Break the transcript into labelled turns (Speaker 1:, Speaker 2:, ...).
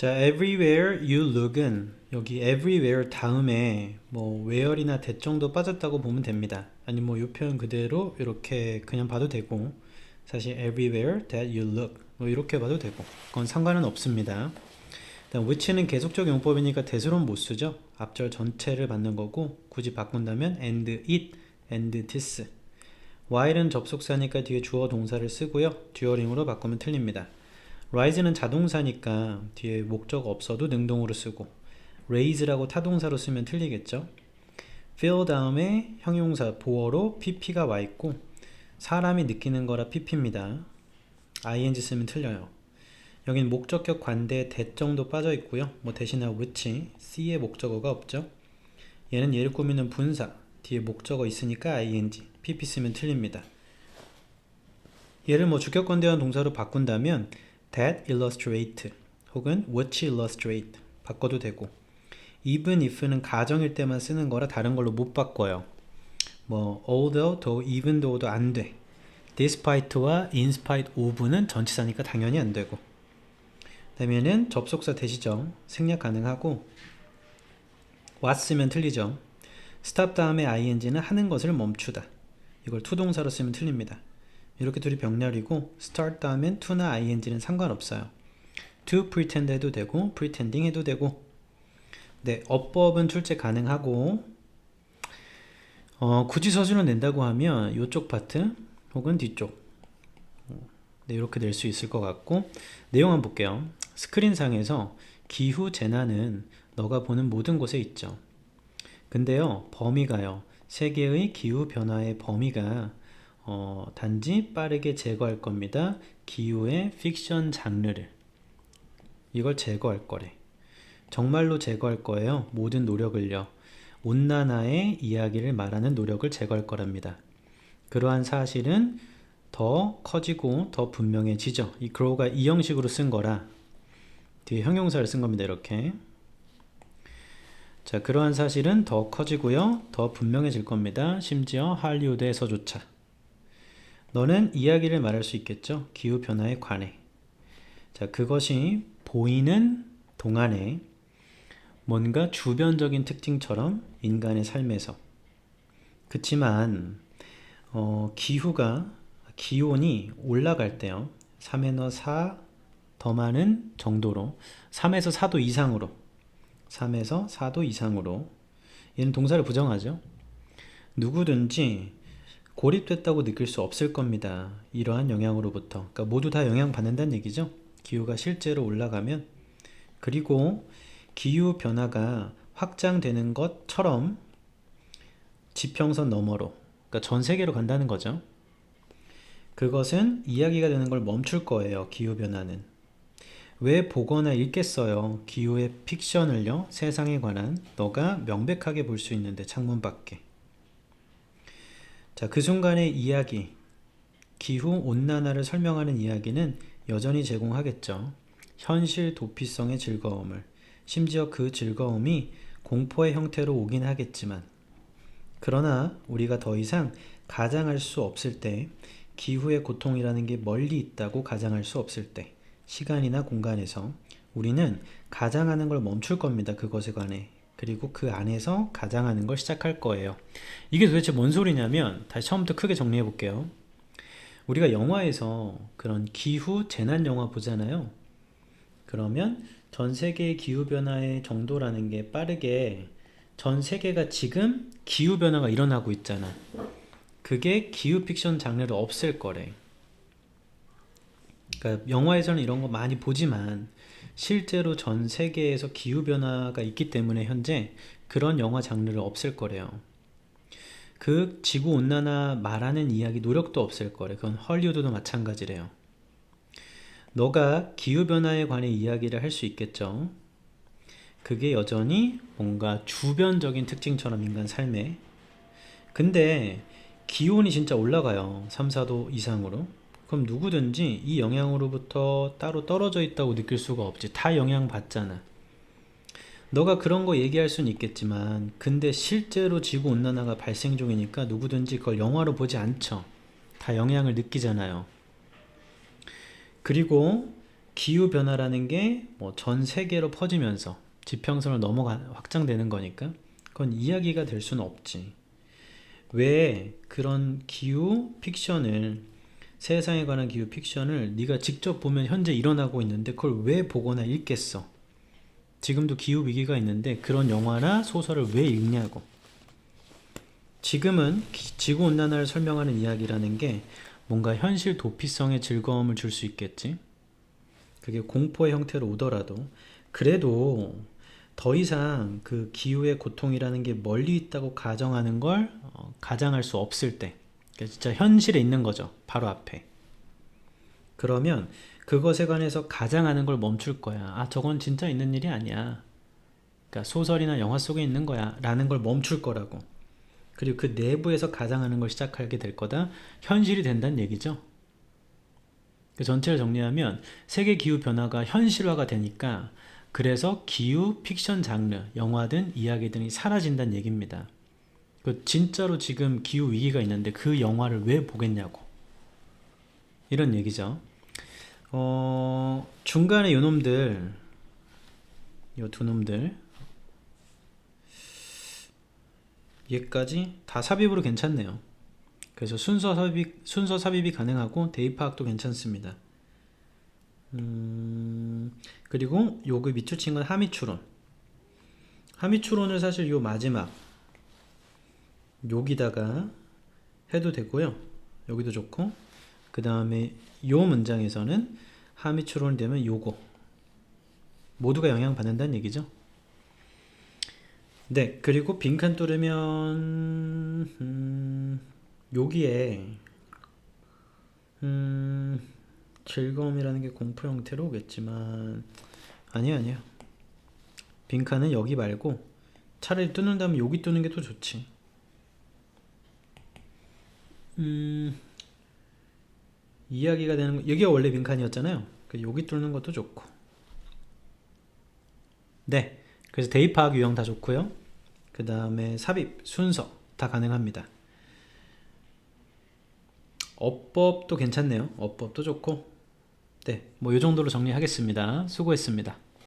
Speaker 1: 자, everywhere you look은 여기 everywhere 다음에 뭐 where이나 that 정도 빠졌다고 보면 됩니다. 아니 뭐 이 표현 그대로 이렇게 그냥 봐도 되고 사실 everywhere that you look 뭐 이렇게 봐도 되고 그건 상관은 없습니다. 일단 which는 계속적 용법이니까 that으로는 못 쓰죠. 앞절 전체를 받는 거고 굳이 바꾼다면 and it, and this. while은 접속사니까 뒤에 주어 동사를 쓰고요. 듀어링으로 바꾸면 틀립니다. Rise는 자동사니까 뒤에 목적 없어도 능동으로 쓰고 raise라고 타동사로 쓰면 틀리겠죠. feel 다음에 형용사 보어로 pp가 와 있고 사람이 느끼는 거라 pp입니다. ing 쓰면 틀려요. 여긴 목적격 관대 that 정도 빠져 있고요. 뭐 대신에 which, c의 목적어가 없죠. 얘는 얘를 꾸미는 분사, 뒤에 목적어 있으니까 ing, pp 쓰면 틀립니다. 얘를 뭐 주격관대한 동사로 바꾼다면 that illustrate 혹은 which illustrate 바꿔도 되고 even if는 가정일 때만 쓰는 거라 다른 걸로 못 바꿔요. 뭐 although, though, even though도 안 돼. despite와 in spite of는 전치사니까 당연히 안 되고 그다음에는 접속사 대시죠. 생략 가능하고 왔으면 틀리죠. stop 다음에 ing는 하는 것을 멈추다. 이걸 투동사로 쓰면 틀립니다. 이렇게 둘이 병렬이고 start 다음엔 to나 ing는 상관없어요. to pretend 해도 되고 pretending 해도 되고 네, 어법은 출제 가능하고 어, 굳이 서술을 낸다고 하면 이쪽 파트 혹은 뒤쪽 네, 이렇게 낼 수 있을 것 같고 내용 한번 볼게요. 스크린상에서 기후 재난은 너가 보는 모든 곳에 있죠. 근데요, 범위가요. 세계의 기후 변화의 범위가 어, 단지 빠르게 제거할 겁니다. 기후의 픽션 장르를 이걸 제거할 거래. 정말로 제거할 거예요. 모든 노력을요. 온난화의 이야기를 말하는 노력을 제거할 거랍니다. 그러한 사실은 더 커지고 더 분명해지죠. 이 grow가 이 형식으로 쓴 거라 뒤에 형용사를 쓴 겁니다. 이렇게. 자, 그러한 사실은 더 커지고요. 더 분명해질 겁니다. 심지어 할리우드에서조차. 너는 이야기를 말할 수 있겠죠. 기후 변화에 관해. 자, 그것이 보이는 동안에 뭔가 주변적인 특징처럼 인간의 삶에서 그치만 어, 기후가 기온이 올라갈 때요. 3에너 4더 많은 정도로 3에서 4도 이상으로 3에서 4도 이상으로 얘는 동사를 부정하죠. 누구든지 고립됐다고 느낄 수 없을 겁니다. 이러한 영향으로부터. 그러니까 모두 다 영향받는다는 얘기죠. 기후가 실제로 올라가면 그리고 기후 변화가 확장되는 것처럼 지평선 너머로 그러니까 전 세계로 간다는 거죠. 그것은 이야기가 되는 걸 멈출 거예요. 기후 변화는. 왜 보거나 읽겠어요? 기후의 픽션을요. 세상에 관한 너가 명백하게 볼 수 있는데 창문 밖에. 자, 그 순간의 이야기, 기후 온난화를 설명하는 이야기는 여전히 제공하겠죠. 현실 도피성의 즐거움을. 심지어 그 즐거움이 공포의 형태로 오긴 하겠지만. 그러나 우리가 더 이상 가장할 수 없을 때, 기후의 고통이라는 게 멀리 있다고 가장할 수 없을 때, 시간이나 공간에서 우리는 가장하는 걸 멈출 겁니다. 그것에 관해. 그리고 그 안에서 가장하는 걸 시작할 거예요. 이게 도대체 뭔 소리냐면, 다시 처음부터 크게 정리해 볼게요. 우리가 영화에서 그런 기후 재난 영화 보잖아요. 그러면 전 세계의 기후 변화의 정도라는 게 빠르게 전 세계가 지금 기후 변화가 일어나고 있잖아. 그게 기후 픽션 장르를 없앨 거래. 그러니까 영화에서는 이런 거 많이 보지만 실제로 전 세계에서 기후 변화가 있기 때문에 현재 그런 영화 장르를 없앨 거래요. 그 지구 온난화 말하는 이야기 노력도 없앨 거래. 그건 헐리우드도 마찬가지래요. 너가 기후 변화에 관해 이야기를 할 수 있겠죠. 그게 여전히 뭔가 주변적인 특징처럼 인간 삶에. 근데 기온이 진짜 올라가요. 3, 4도 이상으로. 그럼 누구든지 이 영향으로부터 따로 떨어져 있다고 느낄 수가 없지. 다 영향 받잖아. 너가 그런 거 얘기할 수는 있겠지만, 근데 실제로 지구 온난화가 발생 중이니까 누구든지 그걸 영화로 보지 않죠. 다 영향을 느끼잖아요. 그리고 기후 변화라는 게 뭐 전 세계로 퍼지면서 지평선을 넘어가 확장되는 거니까 그건 이야기가 될 수는 없지. 왜 그런 기후 픽션을 세상에 관한 기후 픽션을 네가 직접 보면 현재 일어나고 있는데 그걸 왜 보거나 읽겠어? 지금도 기후 위기가 있는데 그런 영화나 소설을 왜 읽냐고. 지금은 기- 지구 온난화를 설명하는 이야기라는 게 뭔가 현실 도피성의 즐거움을 줄 수 있겠지. 그게 공포의 형태로 오더라도 그래도 더 이상 그 기후의 고통이라는 게 멀리 있다고 가정하는 걸 어, 가장할 수 없을 때, 그러니까 진짜 현실에 있는 거죠. 바로 앞에. 그러면 그것에 관해서 가장하는 걸 멈출 거야. 아, 저건 진짜 있는 일이 아니야. 그러니까 소설이나 영화 속에 있는 거야. 라는 걸 멈출 거라고. 그리고 그 내부에서 가장하는 걸 시작하게 될 거다. 현실이 된다는 얘기죠. 그 전체를 정리하면 세계 기후 변화가 현실화가 되니까 그래서 기후 픽션 장르, 영화든 이야기든이 사라진다는 얘기입니다. 그 진짜로 지금 기후 위기가 있는데 그 영화를 왜 보겠냐고. 이런 얘기죠. 어, 중간에 요 놈들, 요 두 놈들, 얘까지 다 삽입으로 괜찮네요. 그래서 순서 삽입, 순서 삽입이 가능하고 대입 파악도 괜찮습니다. 음, 그리고 요그 밑줄 친건 하미추론. 하미추론을 사실 요 마지막 여기다가 해도 되고요. 여기도 좋고. 그 다음에 요 문장에서는 하미추론 되면 요거. 모두가 영향 받는다는 얘기죠. 네, 그리고 빈칸 뚫으면 음, 여기에 음, 즐거움이라는 게 공포 형태로 오겠지만 아니야 아니야 빈칸은 여기 말고 차라리 뚫는다면 여기 뚫는 게 더 좋지 음 이야기가 되는 거 여기가 원래 빈칸이었잖아요. 그 여기 뚫는 것도 좋고. 네. 그래서 대입 파악 유형 다 좋고요. 그 다음에 삽입 순서 다 가능합니다. 어법도 괜찮네요. 어법도 좋고. 네, 뭐 이 정도로 정리하겠습니다. 수고했습니다.